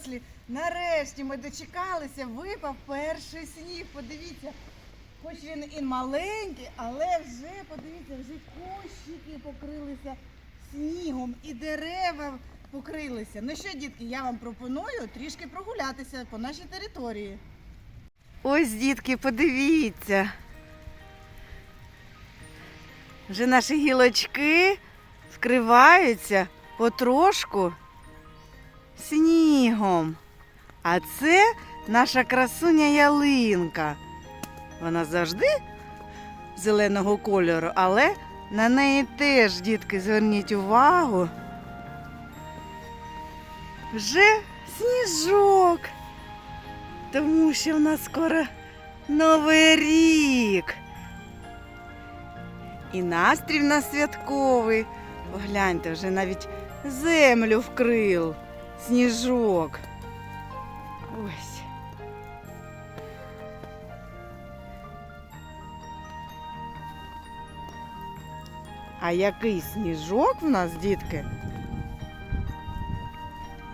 дорослі. Нарешті ми дочекалися, випав перший сніг. Подивіться, хоч він і маленький, але вже подивіться, вже кущики покрилися снігом і дерева покрилися. Ну що, дітки, я вам пропоную трішки прогулятися по нашій території. Ось, дітки, подивіться. Вже наші гілочки вкриваються потрошку снігом. А це наша красуня ялинка. Вона завжди зеленого кольору, але на неї теж, дітки, зверніть увагу. Вже сніжок. Тому що в нас скоро Новий рік. І настрій в нас святковий. Погляньте, вже навіть землю вкрив сніжок. Ось. А який сніжок в нас, дітки?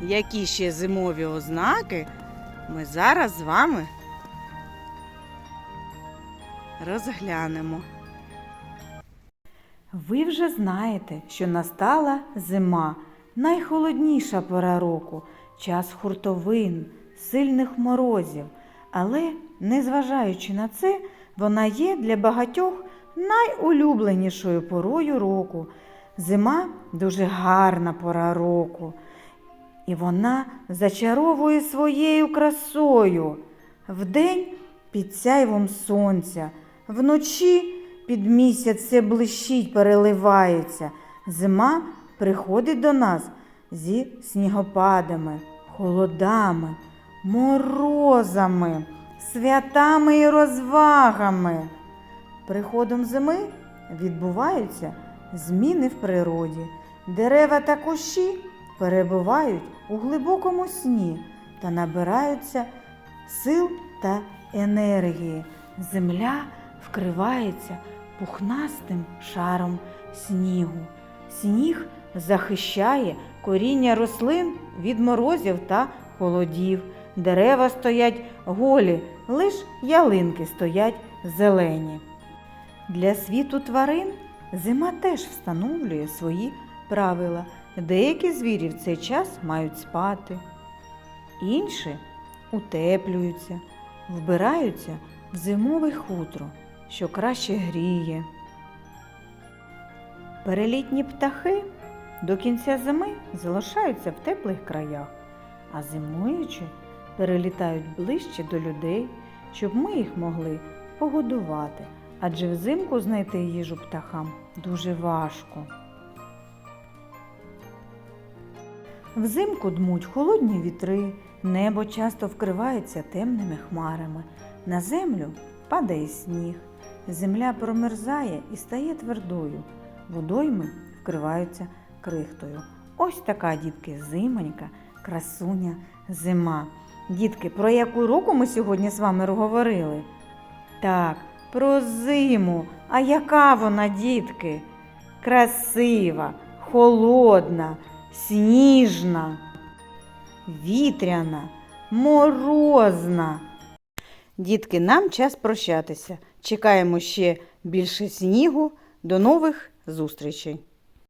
Які ще зимові ознаки ми зараз з вами розглянемо. Ви вже знаєте, що настала зима, найхолодніша пора року, час хуртовин, сильних морозів. Але, незважаючи на це, вона є для багатьох найулюбленішою порою року. Зима дуже гарна пора року, і вона зачаровує своєю красою. Вдень під сяйвом сонця, вночі під місяць все блищить, переливається. Зима приходить до нас зі снігопадами, холодами, морозами, святами і розвагами. Приходом зими відбуваються зміни в природі. Дерева та кущі перебувають у глибокому сні та набираються сил та енергії. Земля вкривається пухнастим шаром снігу. Сніг захищає коріння рослин від морозів та холодів. Дерева стоять голі, лиш ялинки стоять зелені. Для світу тварин зима теж встановлює свої правила. Деякі звірі в цей час мають спати, інші утеплюються, вбираються в зимове хутро, що краще гріє. Перелітні птахи до кінця зими залишаються в теплих краях, а зимуючи перелітають ближче до людей, щоб ми їх могли погодувати, адже взимку знайти їжу птахам дуже важко. Взимку дмуть холодні вітри, небо часто вкривається темними хмарами. На землю падає сніг, земля промерзає і стає твердою, водойми вкриваються крихтою. Ось така, дітки, зимонька, красуня, зима. Дітки, про яку року ми сьогодні з вами говорили? Так, про зиму. А яка вона, дітки? Красива, холодна, сніжна, вітряна, морозна. Дітки, нам час прощатися. Чекаємо ще більше снігу. До нових зустрічей!